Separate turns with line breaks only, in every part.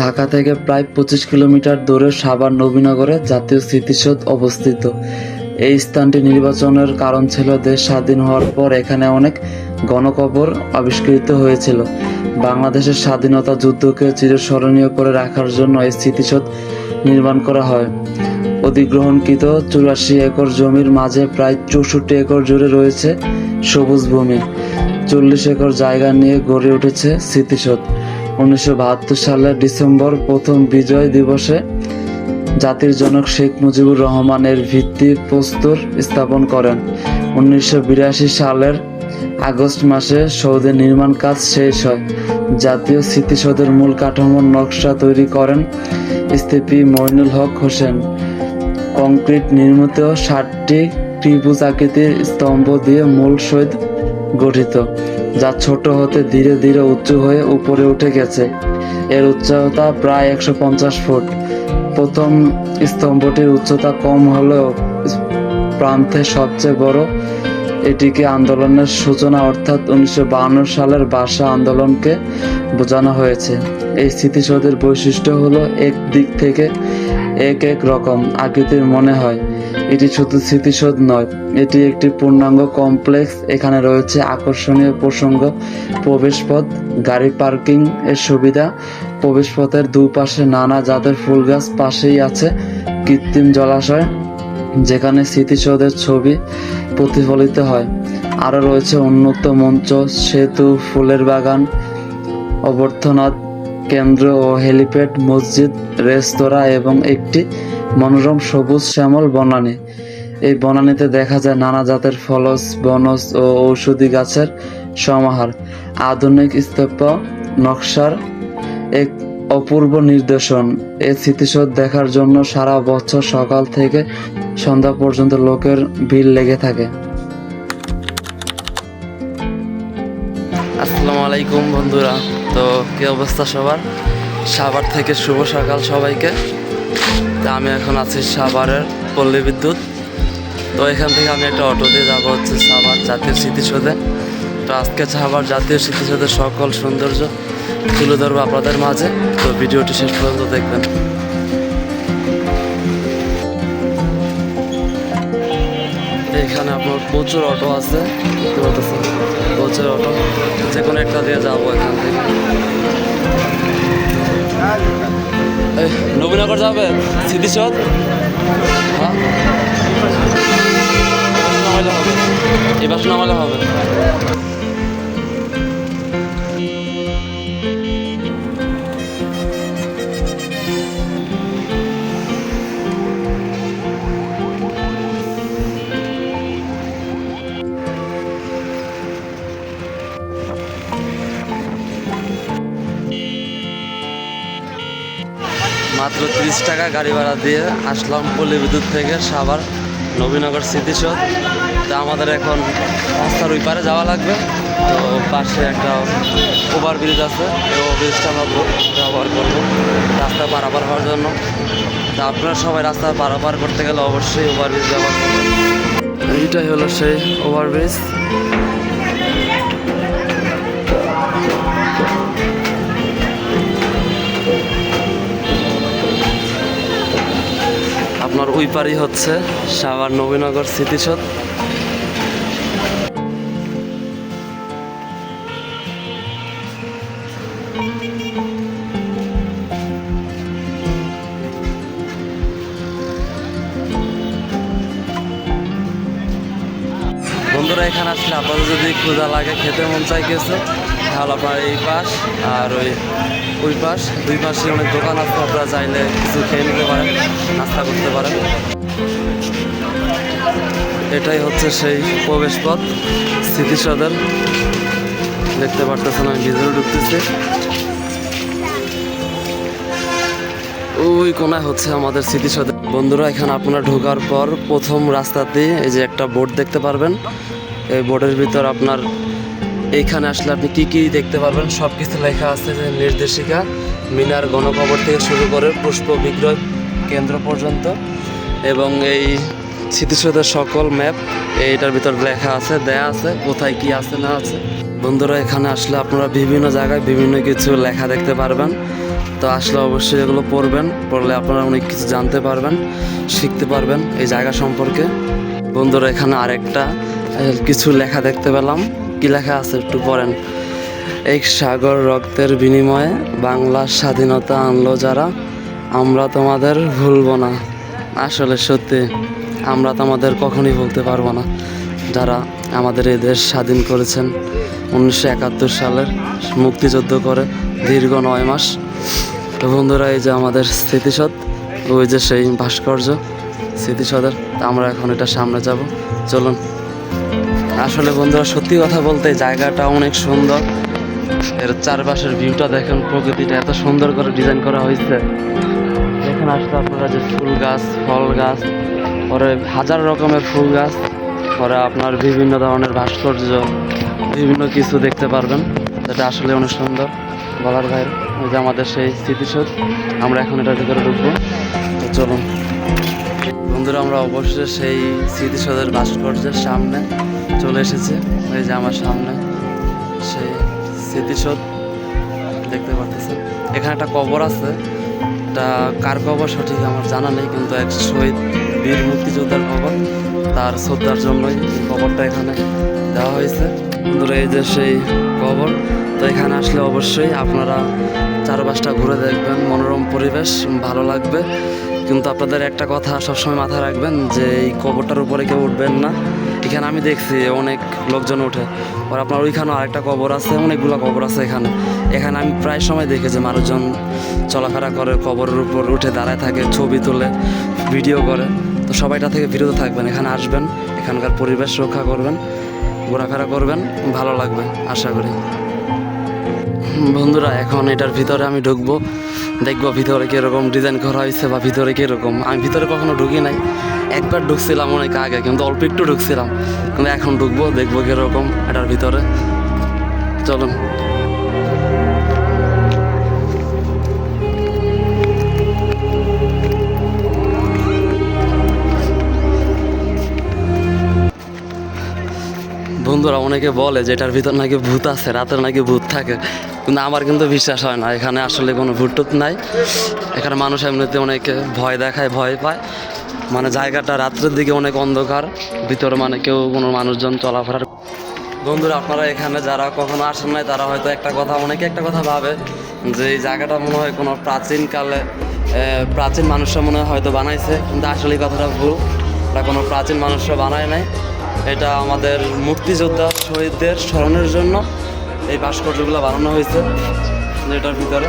ঢাকা থেকে প্রায় পঁচিশ কিলোমিটার দূরে সাভার নবীনগরে জাতীয় স্মৃতিসৌধ অবস্থিত। এই স্থানটি নির্বাচনের কারণ ছিল দেশ স্বাধীন হওয়ার পর এখানে অনেক গণকবর আবিষ্কৃত হয়েছিল। বাংলাদেশের স্বাধীনতা যুদ্ধকে চিরস্মরণীয় করে রাখার জন্য এই স্মৃতিসৌধ নির্মাণ করা হয়। অধিগ্রহণকৃত চুরাশি একর জমির মাঝে প্রায় চৌষট্টি একর জুড়ে রয়েছে সবুজ ভূমি। চল্লিশ একর জায়গা নিয়ে গড়ে উঠেছে স্মৃতিসৌধ। উনিশশো বাহাত্তর সালের ডিসেম্বর প্রথম বিজয় দিবসে জাতির জনক শেখ মুজিবুর রহমানের ভিত্তি প্রস্তর স্থাপন করেন। উনিশশো বিরাশি সালের আগস্ট মাসে সৌধের নির্মাণ কাজ শেষ হয়। জাতীয় স্মৃতিসৌধের মূল কাঠামোর নকশা তৈরি করেন স্থিপি মইনুল হক হোসেন। কংক্রিট নির্মিত ষাটটি ত্রিভুজ আকৃতির স্তম্ভ দিয়ে মূল সৈদ গঠিত। যা ছোট হতে ধীরে ধীরে উঁচু হয়ে উপরে উঠে গেছে। এর উচ্চতা প্রায় একশো পঞ্চাশ ফুট। প্রথম স্তম্ভটির উচ্চতা কম হলেও প্রান্তে সবচেয়ে বড় এটিকে আন্দোলনের সূচনা অর্থাৎ উনিশশো সালের ভাষা আন্দোলনকে বোঝানো হয়েছে। এই স্মৃতিসৌধের বৈশিষ্ট্য হলো এক দিক থেকে এক এক রকম আকৃতির মনে হয়। এটি শুধু স্মৃতিসৌধ নয়, এটি একটি পূর্ণাঙ্গ কমপ্লেক্স। এখানে রয়েছে আকর্ষণীয় প্রসঙ্গ, প্রবেশপথ, গাড়ি পার্কিং এর সুবিধা, প্রবেশপথের দুপাশে নানা জাতের ফুল গাছ পাশেই আছে কৃত্রিম জলাশয়, যেখানে স্মৃতিসৌধের ছবি প্রতিফলিত হয়। আরও রয়েছে উন্নত মঞ্চ, সেতু, ফুলের বাগান অবর্থনাথ কেন্দ্র ও হেলিপ্যাড, মসজিদ, রেস্তোরাঁ এবং একটি মনোরম সবুজ শ্যামল বনানী। এই বনানীতে দেখা যায় নানা জাতের ফলস, বনজ ও ঔষধি গাছের সমাহার। আধুনিক স্থাপত্য নকশার এক অপূর্ব নির্দেশন এই স্মৃতিসৌধ দেখার জন্য সারা বছর সকাল থেকে সন্ধ্যা পর্যন্ত লোকের ভিড় লেগে থাকে। আসসালামু আলাইকুম বন্ধুরা। তো, কি অবস্থা সবার? সাভার থেকে শুভ সকাল সবাইকে। তা আমি এখন আছি সাভারের পল্লী বিদ্যুৎ। তো এখান থেকে আমি একটা অটো দিয়ে যাব হচ্ছে সাভার জাতীয় স্মৃতিসৌধে। তো আজকে সাভার জাতীয় স্মৃতিসৌধের সকল সৌন্দর্য তুলে ধরবো আপনাদের মাঝে। তো ভিডিওটি শেষ পর্যন্ত দেখবেন। এখানে আপনার প্রচুর অটো আছে। প্রচুর অটো। যে কোনো একটা দিয়ে যাব এখান থেকে। নবীনগর যাবে? স্মৃতিসৌধ হ্যাঁ। এবার হবে মাত্র তিরিশ টাকা গাড়ি ভাড়া দিয়ে আসলাম পল্লী বিদ্যুৎ থেকে সাভার নবীনগর স্মৃতিসৌধ তা আমাদের এখন রাস্তার ওই পারে যাওয়া লাগবে। তো পাশে একটা ওভার ব্রিজ আছে। এই ব্রিজটা আমরা ব্যবহার করব। রাস্তা পারাপার হওয়ার জন্য। তা আপনারা সবাই রাস্তা পারাপার করতে গেলে অবশ্যই ওভার ব্রিজ ব্যবহার করবেন। এইটাই হলো সেই ওভার ব্রিজ ওই পারই হচ্ছে, সাভার নবীনগর স্মৃতিসৌধ বন্ধুরা, এখানে আসলে আপনাদের যদি ক্ষুধা লাগে, খেতে মন চাই কিছু তাহলে এই পাশ আর ওই ওই পাশ। দুই পাশে অনেক দোকান আছে, আপনারা চাইলে কিছু খেয়ে নিতে পারেন, নাস্তা করতে পারেন। এটাই হচ্ছে সেই প্রবেশ পথ স্মৃতিসৌধের দেখতে পারতেছেন আমি ভিতরে ঢুকতেছি। ওই কোনায় হচ্ছে আমাদের স্মৃতিসৌধ বন্ধুরা, এখানে আপনারা ঢোকার পর প্রথম রাস্তাতে এই যে একটা বোর্ড দেখতে পারবেন। এই বোর্ডের ভিতর আপনার এইখানে আসলে আপনি কি কি দেখতে পারবেন? সব কিছু লেখা আছে যে নির্দেশিকা। মিনার গণকবর থেকে শুরু করে পুষ্প বিক্রয় কেন্দ্র পর্যন্ত। এবং এই স্মৃতিসৌধের সকল ম্যাপ, এইটার ভিতর লেখা আছে, দেয়া আছে, কোথায় কি আছে, না আছে। বন্ধুরা, এখানে আসলে আপনারা বিভিন্ন জায়গায় বিভিন্ন কিছু লেখা দেখতে পারবেন। তো আসলে অবশ্যই এগুলো পড়বেন, পড়লে আপনারা অনেক কিছু জানতে পারবেন, শিখতে পারবেন এই জায়গা সম্পর্কে। বন্ধুরা, এখানে আরেকটা কিছু লেখা দেখতে পেলাম। কি লেখা আছে একটু পড়েন। এক সাগর রক্তের বিনিময়ে বাংলার স্বাধীনতা আনলো যারা, আমরা তোমাদের ভুলবো না। আসলে সত্যি, আমরা তোমাদের কখনই বলতে পারব না। যারা আমাদের এই দেশ স্বাধীন করেছেন, উনিশশো একাত্তর সালের মুক্তিযুদ্ধ করে দীর্ঘ নয় মাস। তো বন্ধুরা, এই যে আমাদের স্মৃতিসৎ ওই যে সেই ভাস্কর্য স্মৃতিসদের আমরা এখন এটা সামনে যাব। চলুন। আসলে বন্ধুরা সত্যি কথা বলতে জায়গাটা অনেক সুন্দর। এর চারপাশের ভিউটা দেখেন, প্রকৃতিটা এত সুন্দর করে ডিজাইন করা হয়েছে। এখানে আসলে আপনারা যে ফুল গাছ, ফল গাছ, পরে হাজার রকমের ফুল গাছ, পরে আপনার বিভিন্ন ধরনের ভাস্কর্য, বিভিন্ন কিছু দেখতে পারবেন। যেটা আসলে অনেক সুন্দর। বলার বাইরে, ওই যে আমাদের সেই স্মৃতিসৌধ, আমরা এখন এটার ভিতরে ঢুকবো। তো চলুন। বন্ধুরা, আমরা অবশ্যই সেই স্মৃতিসৌধের ভাস্কর্যের সামনে চলে এসেছি। এই যে আমার সামনে সেই স্মৃতিসৌধ দেখতে পাচ্ছেন। এখানে একটা কবর আছে। এটা কার কবর সঠিক আমার জানা নেই, কিন্তু এক শহীদ বীর মুক্তিযোদ্ধার কবর। তার শ্রদ্ধার জন্যই কবরটা এখানে দেওয়া হয়েছে। বন্ধুরা, এই যে সেই কবর, তো এখানে আসলে অবশ্যই আপনারা চারপাশটা ঘুরে দেখবেন। মনোরম পরিবেশ, ভালো লাগবে। কিন্তু আপনাদের একটা কথা সবসময় মাথায় রাখবেন যে এই কবরটার উপরে কেউ উঠবেন না। এখানে আমি দেখছি অনেক লোকজন ওঠে আর আপনার ওইখানেও আরেকটা কবর আছে, অনেকগুলো কবর আছে এখানে। এখানে আমি প্রায় সময় দেখি যে মানুষজন চলাফেরা করে, কবরের উপর উঠে দাঁড়ায় থাকে, ছবি তোলে, ভিডিও করে। তো সবাইটা থেকে বিরত থাকবেন, এখানে আসবেন, এখানকার পরিবেশ রক্ষা করবেন, ঘোরাফেরা করবেন, ভালো লাগবে, আশা করি। বন্ধুরা, এখন এটার ভিতরে আমি ঢুকবো। দেখব ভিতরে কীরকম ডিজাইন করা হয়েছে বা ভিতরে কীরকম। আমি ভিতরে কখনো ঢুকি নাই। একবার ঢুকছিলাম অনেক আগে, কিন্তু অল্প একটু ঢুকছিলাম। কিন্তু এখন ঢুকবো, দেখব কীরকম এটার ভিতরে। চলুন। বন্ধুরা, অনেকে বলে যে এটার ভিতর নাকি ভূত আছে, রাতের নাকি ভূত থাকে, কিন্তু আমার কিন্তু বিশ্বাস হয় না। এখানে আসলে কোনো ভূত টুত নাই। এখানে মানুষ এমনিতে অনেকে ভয় দেখায়, ভয় পায়। মানে জায়গাটা রাত্রের দিকে অনেক অন্ধকার, ভিতরে মানে কেউ কোনো মানুষজন চলাফেরার বন্ধুরা, আপনারা এখানে যারা কখনো আসেন নাই, তারা হয়তো একটা কথা, অনেকে একটা কথা ভাবে যে এই জায়গাটা মনে হয় কোনো প্রাচীনকালে প্রাচীন মানুষরা মনে হয় হয়তো বানাইছে, কিন্তু আসলে কথাটা ভুল। এটা কোনো প্রাচীন মানুষরা বানায় নাই। এটা আমাদের মুক্তিযোদ্ধা শহীদদের স্মরণের জন্য। এই ভাস্কর্যগুলো বানানো হয়েছে এটার ভিতরে।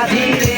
আরে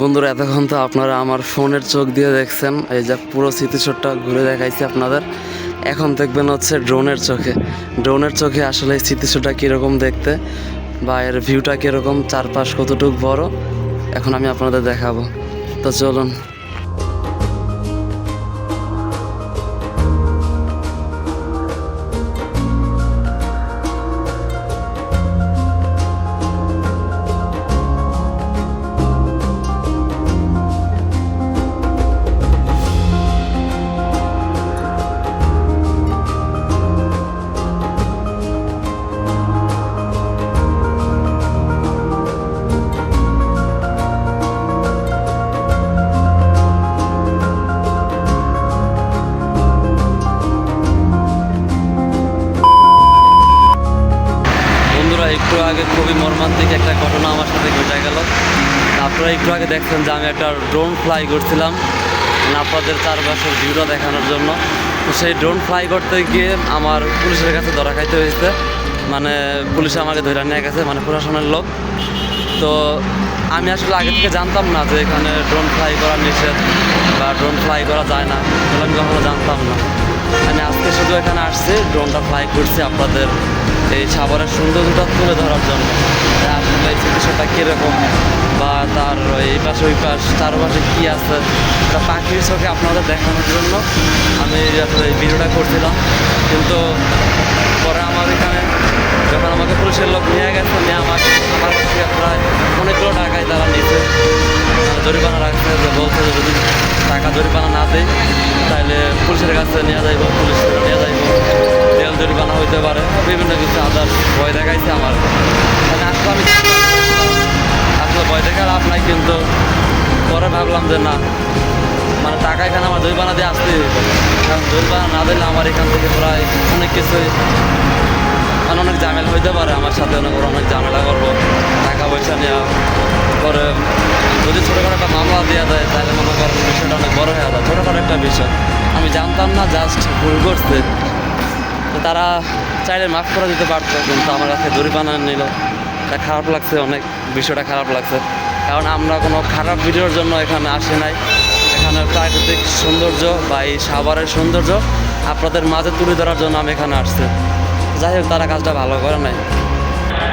বন্ধুরা, এতক্ষণ তো আপনারা আমার ফোনের চোখ দিয়ে দেখছেন। এই যে পুরো স্মৃতিশোরটা ঘুরে দেখাইছি আপনাদের। এখন দেখবেন হচ্ছে ড্রোনের চোখে। ড্রোনের চোখে আসলে এই কীরকম দেখতে বা এর ভিউটা কীরকম, চারপাশ কতটুক বড়, এখন আমি আপনাদের দেখাবো। তো চলুন। আগে দেখছেন যে আমি একটা ড্রোন ফ্লাই করছিলাম আপনাদের চারপাশের ভিউটা দেখানোর জন্য। তো সেই ড্রোন ফ্লাই করতে গিয়ে আমার পুলিশের কাছে ধরা খাইতে হয়েছে। মানে পুলিশ আমাকে ধরে নিয়ে গেছে মানে প্রশাসনের লোক। তো আমি আসলে আগে থেকে জানতাম না যে এখানে ড্রোন ফ্লাই করা নিষেধ বা ড্রোন ফ্লাই করা যায় না। এগুলো আমি কখনো জানতাম না। আমি আজকে শুধু এখানে আসছি ড্রোনটা ফ্লাই করছি আপনাদের এই সাভারের সৌন্দর্যটা তুলে ধরার জন্য। আসলে এই চিকিৎসাটা কীরকম বা তার এই পাশে, ওই পাশ চারপাশে কী আছে? তা পাখির চোখে আপনাদের দেখানোর জন্য আমি আসলে এই ভিডিওটা করছিলাম। কিন্তু পরে আমার এখানে যখন আমাকে পুলিশের লোক নিয়ে গেছে, নিয়ে আমাকে আমার কাছ প্রায় অনেকগুলো টাকাই তারা মানে জরিমানা রাখছে যে বলছে যে যদি টাকা জরিমানা না দেয়, তাহলে পুলিশের কাছে নিয়ে যাইব, পুলিশ নিয়ে যাইব। তেল জরিমানা হইতে পারে, বিভিন্ন কিছু আদার ভয় দেখাইছে আমার। মানে আসলে আমি আসলে ভয় দেখা লাভ নাই, কিন্তু পরে ভাবলাম যে না মানে টাকা এখানে আমার জরিমানা দিয়ে আসতে কারণ জরিমানা না দিলে আমার এখান থেকে প্রায় অনেক কিছুই মানে অনেক ঝামেলা হইতে পারে, আমার সাথে অনেক অনেক ঝামেলা করব, টাকা পয়সা নেওয়া। পরে যদি ছোটোখাটো একটা মামলা দেওয়া যায়, তাহলে মনে করেন বিষয়টা অনেক বড় হয়ে যায়, ছোটোখাটো একটা বিষয়। আমি জানতাম না জাস্ট ভুল করছে। তো তারা চাইলে মাফ করে দিতে পারতো, কিন্তু আমার কাছে জরিমানা নিল। তা খারাপ লাগছে, অনেক বিষয়টা খারাপ লাগছে। কারণ আমরা কোনো খারাপ ভিডিওর জন্য এখানে আসি নাই। এখানে প্রাকৃতিক সৌন্দর্য বা এই সাভারের সৌন্দর্য আপনাদের মাঝে তুলে ধরার জন্য আমি এখানে আসছি। যাই হোক, তারা কাজটা ভালো করে নাই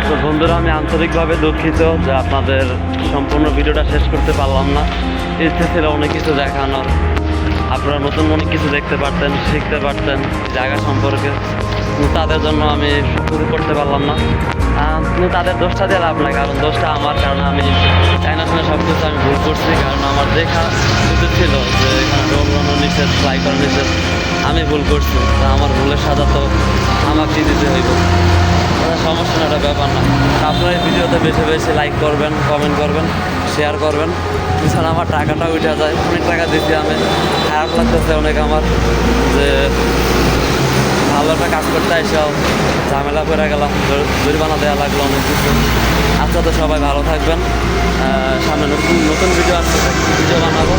তো বন্ধুরা, আমি আন্তরিকভাবে দুঃখিত যে আপনাদের সম্পূর্ণ ভিডিওটা শেষ করতে পারলাম না। ইচ্ছে ছিল অনেক কিছু দেখানোর। আপনারা নতুন অনেক কিছু দেখতে পারতেন, শিখতে পারতেন জায়গা সম্পর্কে। তাদের জন্য আমি শুরু করতে পারলাম না। কিন্তু তাদের দোষটা দিয়ে লাভ নাই, কারণ দোষটা আমার, কারণ আমি চাইনা শুনে সব কিছু আমি ভুল করছি, কারণ আমার দেখা উচিত ছিল যে এখানে ড্রোন নিষেধ ফ্লাই করা নিষেধ, আমি ভুল করছি। তা আমার ভুলের সাজা ভিডিওতে বেশি বেশি লাইক করবেন কমেন্ট করবেন শেয়ার করবেন। এছাড়া আমার টাকাটা উঠে যায়। অনেক টাকা দিচ্ছি আমি। খারাপ লাগতেছে অনেক আমার যে ভালো একটা কাজ করতে এসেও ঝামেলা করে গেলাম, জরি- জরিমানা দেওয়া লাগল অনেক কিছু। আচ্ছা তো সবাই ভালো থাকবেন। সামনে নতুন নতুন ভিডিও আসছে ভিডিও বানাবো।